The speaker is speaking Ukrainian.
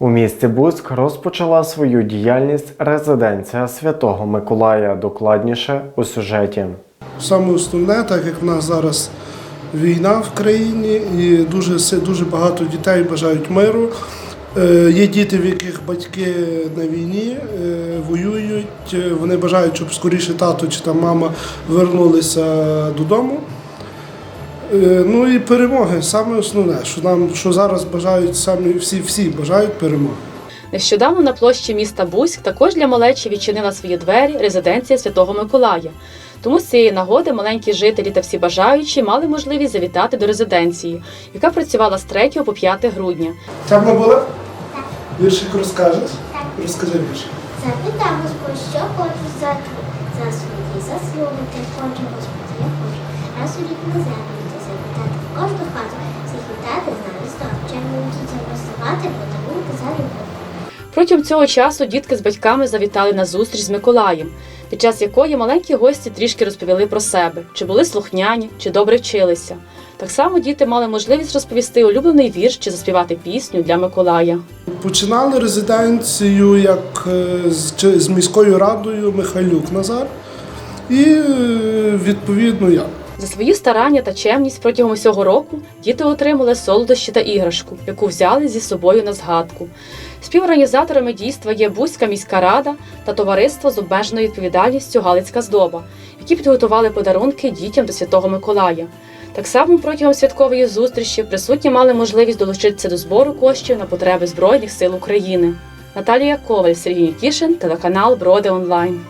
У місті Буськ розпочала свою діяльність резиденція Святого Миколая. Докладніше у сюжеті. Саме основне, так як в нас зараз війна в країні, і дуже, дуже багато дітей бажають миру. Е, Є діти, в яких батьки на війні е, воюють. е, Вони бажають, щоб скоріше тато чи там мама вернулися додому. Е, Ну і перемоги. Саме основне, що нам що зараз бажають самі всі, всі бажають перемоги. Нещодавно на площі міста Буськ також для малечі відчинила свої двері резиденція Святого Миколая. Тому з цієї нагоди маленькі жителі та всі бажаючі мали можливість завітати до резиденції, яка працювала з 3 по 5 грудня. Темно було? Віршик розкажеш? Розкажи віршик. Запитав Господь, що хочу за, за свої заслуги, хочу, Господь, я хочу. Раз у рік на землю розставати, подарунки за любов. Протягом цього часу дітки з батьками завітали на зустріч з Миколаєм, під час якої маленькі гості трішки розповіли про себе, чи були слухняні, чи добре вчилися. Так само діти мали можливість розповісти улюблений вірш чи заспівати пісню для Миколая. Починали резиденцію як е, з, чи- з міською радою Михайлюк Назар. І е, відповідно я. За свої старання та чемність протягом усього року діти отримали солодощі та іграшку, яку взяли зі собою на згадку. Співорганізаторами дійства є Бузька міська рада та товариство з обмеженою відповідальністю Галицька здоба, які підготували подарунки дітям до Святого Миколая. Так само протягом святкової зустрічі присутні мали можливість долучитися до збору коштів на потреби Збройних сил України. Наталія Коваль, Сергій Нікішин, телеканал Броди Онлайн.